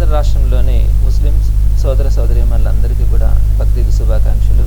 ఆంధ్ర రాష్ట్రంలోని ముస్లిం సోదర సోదరిమణులందరికీ కూడా బక్రీద్ శుభాకాంక్షలు.